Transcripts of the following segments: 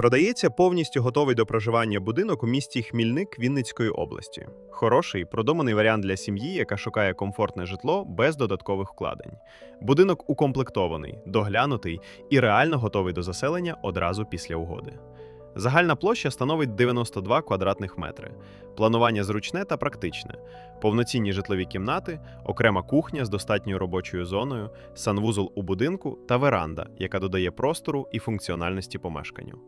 Продається повністю готовий до проживання будинок у місті Хмільник Вінницької області. Хороший, продуманий варіант для сім'ї, яка шукає комфортне житло без додаткових вкладень. Будинок укомплектований, доглянутий і реально готовий до заселення одразу після угоди. Загальна площа становить 92 квадратних метри. Планування зручне та практичне, повноцінні житлові кімнати, окрема кухня з достатньою робочою зоною, санвузол у будинку та веранда, яка додає простору і функціональності помешканню.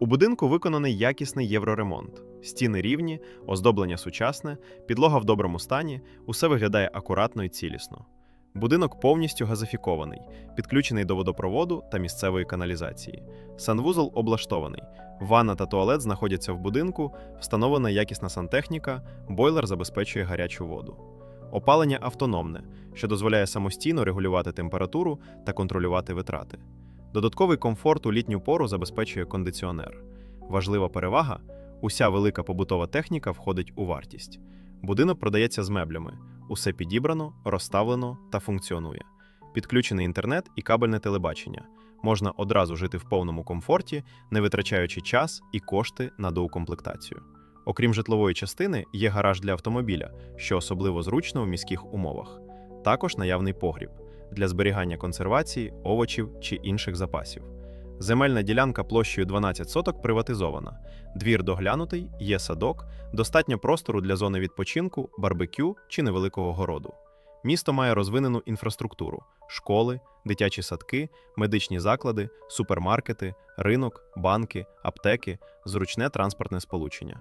У будинку виконаний якісний євроремонт. Стіни рівні, оздоблення сучасне, підлога в доброму стані, усе виглядає акуратно і цілісно. Будинок повністю газифікований, підключений до водопроводу та місцевої каналізації. Санвузол облаштований. Ванна та туалет знаходяться в будинку, встановлена якісна сантехніка, бойлер забезпечує гарячу воду. Опалення автономне, що дозволяє самостійно регулювати температуру та контролювати витрати. Додатковий комфорт у літню пору забезпечує кондиціонер. Важлива перевага уся велика побутова техніка входить у вартість. Будинок продається з меблями. Усе підібрано, розставлено та функціонує. Підключений інтернет і кабельне телебачення. Можна одразу жити в повному комфорті, не витрачаючи час і кошти на доукомплектацію. Окрім житлової частини, є гараж для автомобіля, що особливо зручно в міських умовах. Також наявний погріб для зберігання консервації, овочів чи інших запасів. Земельна ділянка площею 12 соток приватизована. Двір доглянутий, є садок, достатньо простору для зони відпочинку, барбекю чи невеликого городу. Місто має розвинену інфраструктуру: школи, дитячі садки, медичні заклади, супермаркети, ринок, банки, аптеки, зручне транспортне сполучення.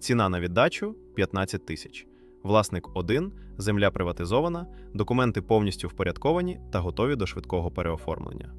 Ціна на віддачу 15 тисяч. Власник 1, земля приватизована, документи повністю впорядковані та готові до швидкого переоформлення.